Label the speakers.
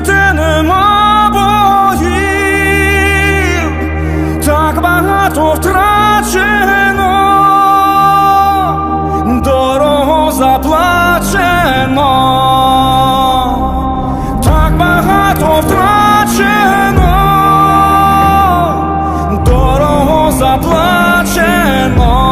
Speaker 1: місце, нема боїв, так багато втрачено, дорого заплачено, так багато втрачено, дорого заплачено.